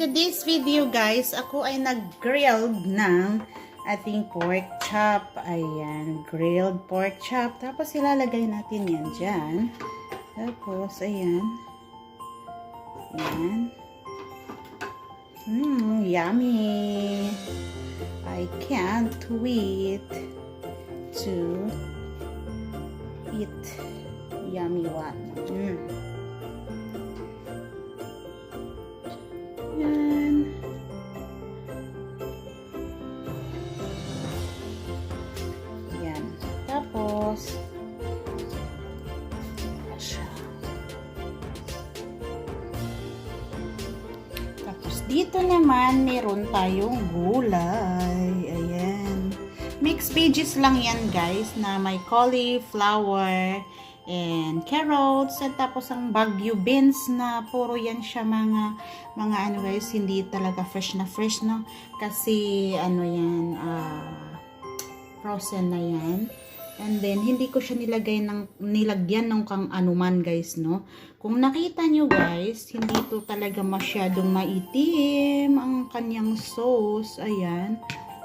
today's video guys, ako ay nag-grilled ng ating pork chop. Ayan, grilled pork chop. Tapos ilalagay natin yan dyan. Tapos, ayan. Ayan. Mmm, yummy. I can't wait to eat yummy one. Mm. Dito naman, meron tayong gulay. Ayan. Mixed veggies lang yan, guys, na may cauliflower and carrots at tapos ang bagyo beans na puro yan siya mga mga ano guys hindi talaga fresh na fresh no kasi ano yan ah, frozen na yan and then hindi ko siya nilagay ng nilagyan ng kang anuman guys no? Kung nakita nyo guys hindi to talaga masyadong maitim ang kanyang sauce. Ayan.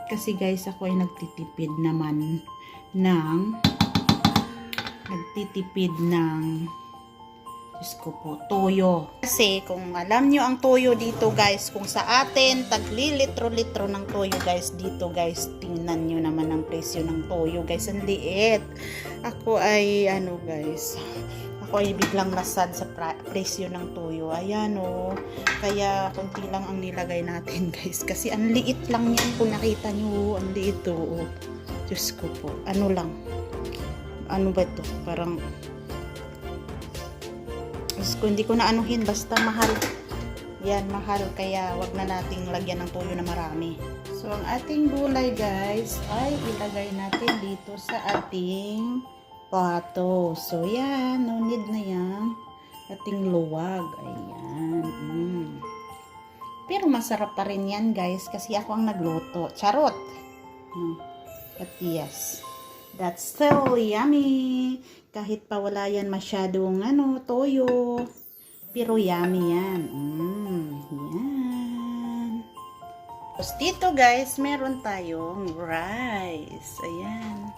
Kasi guys ako ay nagtitipid naman ng nagtitipid ng Diyos ko po, toyo. Kasi kung alam nyo ang toyo dito guys, kung sa atin, tagli litro-litro ng toyo guys dito guys, tingnan nyo naman ang presyo ng toyo guys, ang liit. Ako ay ano guys, ako ay biglang nasad sa presyo ng toyo. Ayan o. Kaya konti lang ang nilagay natin guys. Kasi ang liit lang yan kung nakita nyo. Ang liit o. Diyos ko po. Ano lang ano ba ito? Parang Diyos ko, hindi ko na anuhin. Basta mahal. Yan, mahal. Kaya wag na nating lagyan ng tuyo na marami. So, ang ating gulay guys ay ilagay natin dito sa ating pato. So, yan. No need na yan. Ating luwag. Ayan. Mm. Pero masarap pa rin yan guys kasi ako ang nagluto. Charot! No. But yes. That's still yummy. Kahit pa wala yan masyadong ano, toyo. Pero yummy yan. Mm, yan. Tapos dito guys, meron tayong rice. Ayan.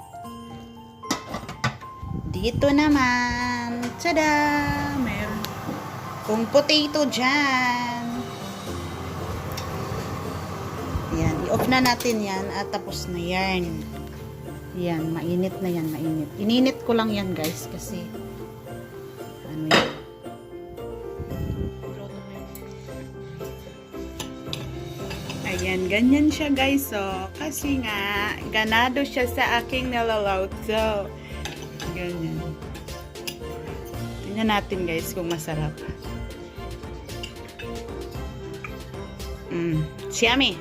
Dito naman, tada! Meron kung potato dyan. Yan, i-off na natin yan at tapos na yan. Yan, mainit na yan, mainit. Ininit ko lang yan, guys, kasi ano yan. Ayan, ganyan siya, guys, so. Kasi nga, ganado siya sa aking nalaloto. Ganyan. Tingnan natin, guys, kung masarap. Mm, yummy.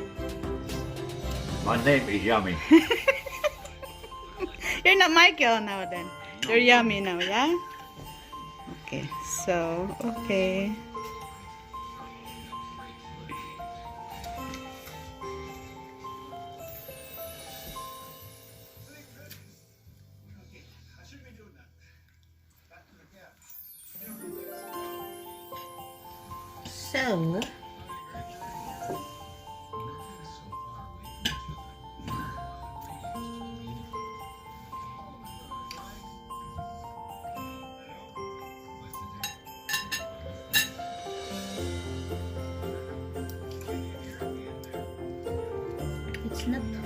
My name is Yummy. You're not my Michael now then. You're yummy now, yeah? Okay, so, okay. So, Krishna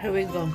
Here we go.